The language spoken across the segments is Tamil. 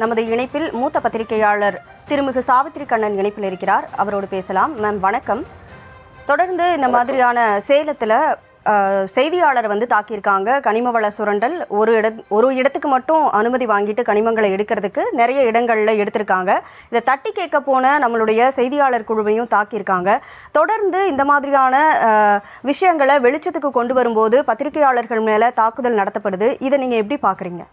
நமது இணைப்பில் மூத்த பத்திரிகையாளர் திருமிகு சாவித்ரி கண்ணன் இணைப்பில் இருக்கிறார். அவரோடு பேசலாம். மேம் வணக்கம். தொடர்ந்து இந்த மாதிரியான சேலத்தில் செய்தியாளர் வந்து தாக்கியிருக்காங்க. கனிம வள சுரண்டல். ஒரு இட ஒரு இடத்துக்கு மட்டும் அனுமதி வாங்கிட்டு கனிமங்களை எடுக்கிறதுக்கு நிறைய இடங்களில் எடுத்திருக்காங்க. இதை தட்டி கேட்க போன நம்மளுடைய செய்தியாளர் குழுவையும் தாக்கியிருக்காங்க. தொடர்ந்து இந்த மாதிரியான விஷயங்களை வெளிச்சத்துக்கு கொண்டு வரும்போது பத்திரிகையாளர்கள் மேலே தாக்குதல் நடத்தப்படுது. இதை நீங்கள் எப்படி பார்க்குறீங்க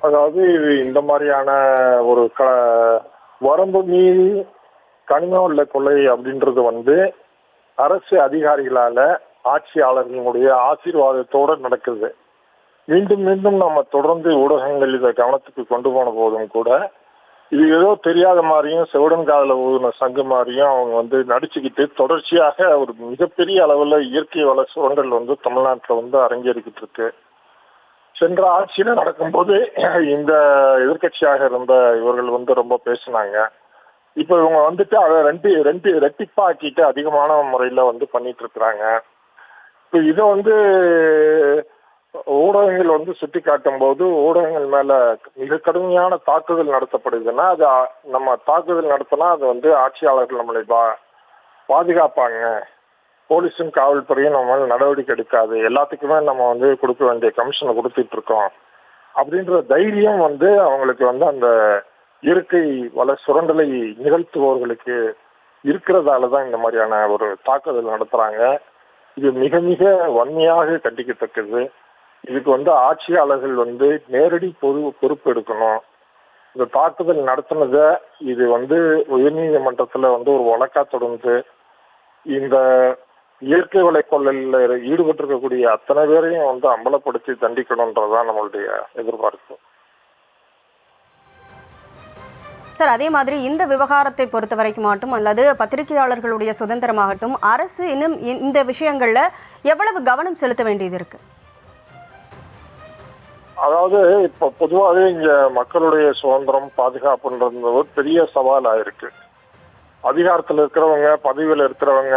அதாவது இது இந்த மாதிரியான ஒரு க வரம்பு மீறி கனிம உள்ள கொலை அப்படின்றது வந்து அரசு அதிகாரிகளால ஆட்சியாளர்களுடைய ஆசீர்வாதத்தோட நடக்குது. மீண்டும் மீண்டும் நம்ம தொடர்ந்து ஊடகங்கள் இதை கவனத்துக்கு கொண்டு போன போதும் கூட இது ஏதோ தெரியாத மாதிரியும் செவிடன் காதல ஊதின சங்கு மாதிரியும் அவங்க வந்து நடிச்சுக்கிட்டு தொடர்ச்சியாக ஒரு மிகப்பெரிய அளவில் இயற்கை வள சுரண்டல் வந்து தமிழ்நாட்டில் வந்து அரங்கேறிக்கிட்டு இருக்கு. சென்ற ஆட்சியில நடக்கும்போது இந்த எதிர்க்கட்சியாக இருந்த இவர்கள் வந்து ரொம்ப பேசினாங்க. இப்போ இவங்க வந்துட்டு அதை ரெண்டு ரெண்டு ரெட்டிப்பாக்கிட்டு அதிகமான முறையில் வந்து பண்ணிட்டு இருக்கிறாங்க. இப்போ இதை வந்து ஊடகங்கள் வந்து சுட்டி காட்டும் போது ஊடகங்கள் மேல மிக கடுமையான தாக்குதல் நடத்தப்படுதுன்னா அது நம்ம தாக்குதல் நடத்தினா அது வந்து ஆட்சியாளர்கள் நம்மளை பா பாதுகாப்பாங்க. போலீஸும் காவல்துறையும் நம்ம நடவடிக்கை எடுக்காது. எல்லாத்துக்குமே நம்ம வந்து கொடுக்க வேண்டிய கமிஷனை கொடுத்துட்டு இருக்கோம். அப்படின்ற தைரியம் வந்து அவங்களுக்கு வந்து அந்த இயற்கை வள சுரண்டலை நிகழ்த்துபவர்களுக்கு இருக்கிறதால தான் இந்த மாதிரியான ஒரு தாக்குதல் நடத்துறாங்க. இது மிக மிக வன்மையாக கண்டிக்கத்தக்கது. இதுக்கு வந்து ஆட்சியாளர்கள் வந்து நேரடி பொது பொறுப்பு எடுக்கணும். இந்த தாக்குதல் நடத்தினதை இது வந்து உயர்நீதிமன்றத்தில் வந்து ஒரு வழக்கா தொடர்ந்து இந்த இயற்கை வள கொள்ளலில் ஈடுபட்டிருக்கக்கூடிய அத்தனை பேரையும் வந்து அம்பலப்படுத்தி தண்டிக்கணுன்றதுதான் நம்மளுடைய எதிர்பார்ப்பு. சார் அதே மாதிரி இந்த விவகாரத்தை பொறுத்த வரைக்கும் மட்டும் அல்லது பத்திரிகையாளர்களுடைய சுதந்திரமாகட்டும் அரசு இன்னும் இந்த விஷயங்கள்ல எவ்வளவு கவனம் செலுத்த வேண்டியது இருக்கு? அதாவது இப்ப பொதுவாகவே இங்க மக்களுடைய சுதந்திரம் பாதுகாப்புன்றது ஒரு பெரிய சவாலா இருக்கு அதிகாரத்துல இருக்கிறவங்க பதவியில இருக்கிறவங்க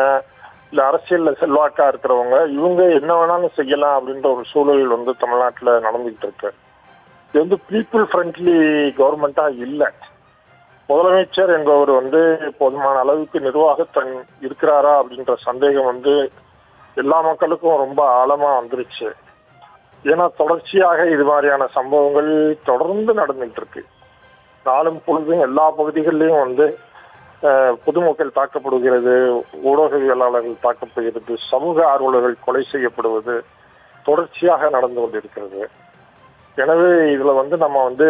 இல்ல அரசியல்ல செல்வாக்கா இருக்கிறவங்க இவங்க என்ன வேணாலும் செய்யலாம் அப்படின்ற ஒரு சூழல் வந்து தமிழ்நாட்டுல நடந்துகிட்டு இருக்கு. இது வந்து பீப்புள் ஃப்ரெண்ட்லி கவர்மெண்டா இல்லை. முதலமைச்சர் என்பவர் வந்து போதுமான அளவுக்கு நிர்வாகத்தன் இருக்கிறாரா அப்படின்ற சந்தேகம் வந்து எல்லா மக்களுக்கும் ரொம்ப ஆழமா வந்துருச்சு. ஏன்னா தொடர்ச்சியாக இது மாதிரியான சம்பவங்கள் தொடர்ந்து நடந்துட்டு இருக்கு. நாளும் பொழுதும் எல்லா பகுதிகளிலையும் வந்து பொதுமக்கள் தாக்கப்படுகிறது ஊடகவியலாளர்கள் தாக்கப்படுகிறது சமூக ஆர்வலர்கள் கொலை செய்யப்படுவது தொடர்ச்சியாக நடந்து கொண்டிருக்கிறது. எனவே இதில் வந்து நம்ம வந்து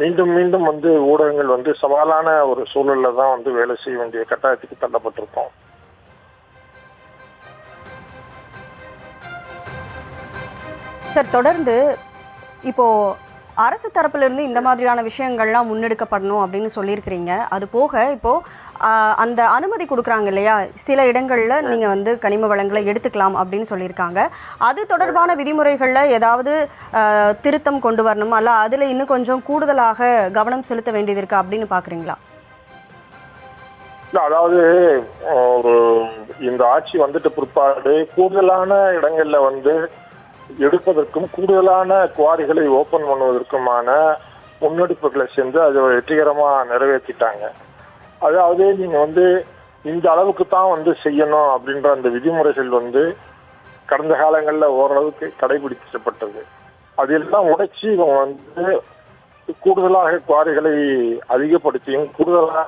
மீண்டும் மீண்டும் வந்து ஊடகங்கள் வந்து சவாலான ஒரு சூழலில் தான் வந்து வேலை செய்ய வேண்டிய கட்டாயத்துக்கு தள்ளப்பட்டிருக்கோம். சார் தொடர்ந்து இப்போ அரசு தரப்பிலிருந்து இந்த மாதிரியான விஷயங்கள்லாம் முன்னெடுக்கப்படணும் அப்படின்னு சொல்லியிருக்கிறீங்க. அது போக இப்போ அந்த அனுமதி கொடுக்குறாங்க இல்லையா? சில இடங்கள்ல நீங்க வந்து கனிம வளங்களை எடுத்துக்கலாம் அப்படின்னு சொல்லியிருக்காங்க. அது தொடர்பான விதிமுறைகள்ல ஏதாவது ஆஹ், திருத்தம் கொண்டு வரணும்? அல்ல அதுல இன்னும் கொஞ்சம் கூடுதலாக கவனம் செலுத்த வேண்டியது இருக்கு அப்படின்னு பாக்குறீங்களா? அதாவது ஒரு இந்த ஆட்சி வந்துட்டு பிற்பாடு கூடுதலான இடங்கள்ல வந்து எடுப்பதற்கும் கூடுதலான குவாரிகளை ஓபன் பண்ணுவதற்குமான முன்னெடுப்புகளை செஞ்சு அதை வெற்றிகரமாக நிறைவேற்றிட்டாங்க. அதாவது நீங்கள் வந்து இந்த அளவுக்கு தான் வந்து செய்யணும் அப்படின்ற அந்த விதிமுறைகள் வந்து கடந்த காலங்களில் ஓரளவுக்கு கடைபிடிக்கப்பட்டது. அதெல்லாம் உடைச்சி இவங்க வந்து கூடுதலாக குவாரிகளை அதிகப்படுத்தியும் கூடுதலான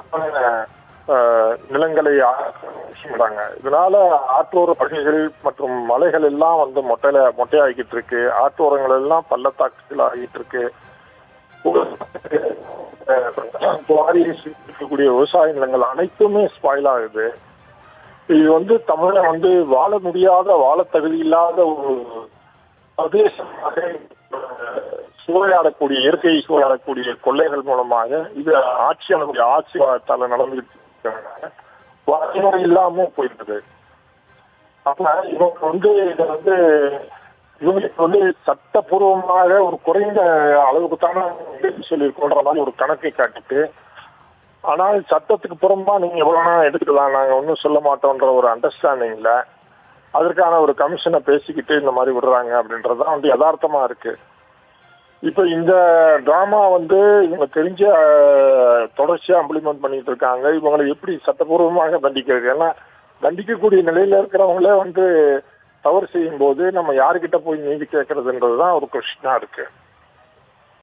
நிலங்களை ஆக்கிட்டாங்க இதனால ஆற்றோர பகுதிகள் மற்றும் மலைகள் எல்லாம் வந்து மொட்டையில மொட்டையாகிட்டு இருக்கு. ஆற்றோரங்கள் எல்லாம் பள்ளத்தாக்குகள் ஆகிட்டு இருக்கு. இருக்கக்கூடிய விவசாய நிலங்கள் அனைத்துமே ஸ்பாயில் ஆகுது. இது வந்து தமிழை வந்து வாழ முடியாத வாழ தகுதி இல்லாத ஒரு பிரதேசமாக சூறையாடக்கூடிய இயற்கை சூறையாடக்கூடிய கொள்ளைகள் மூலமாக இது ஆட்சியாளர்களுடைய ஆட்சியாளத்தால நடந்துகிட்டு இருக்காங்க இல்லாம போயிருக்குது அப்ப இவங்க வந்து இதை வந்து இவங்களுக்கு வந்து சட்டப்பூர்வமாக ஒரு குறைந்த அளவுக்கு தானே சொல்லியிருக்கோன்ற மாதிரி ஒரு கணக்கை காட்டிட்டு ஆனால் சட்டத்துக்கு புறம்பா நீங்க எவ்வளோனா எடுத்துக்கலாம் நாங்க ஒன்றும் சொல்ல மாட்டோன்ற ஒரு அண்டர்ஸ்டாண்டிங்ல அதற்கான ஒரு கமிஷனை பேசிக்கிட்டு இந்த மாதிரி விடுறாங்க அப்படின்றது தான் வந்து யதார்த்தமா இருக்கு. இப்போ இந்த டிராமா வந்து இவங்க தெரிஞ்ச தொடர்ச்சியாக இம்ப்ளிமெண்ட் பண்ணிட்டு இருக்காங்க. இவங்களை எப்படி சட்டபூர்வமாக தண்டிக்கிறது? ஏன்னா தண்டிக்கக்கூடிய நிலையில இருக்கிறவங்களே வந்து தவறு செய்யும் போது நம்ம யாருக்கிட்ட போய் நீதி கேட்கறதுன்றதுதான் ஒரு கொஸ்டினா இருக்கு.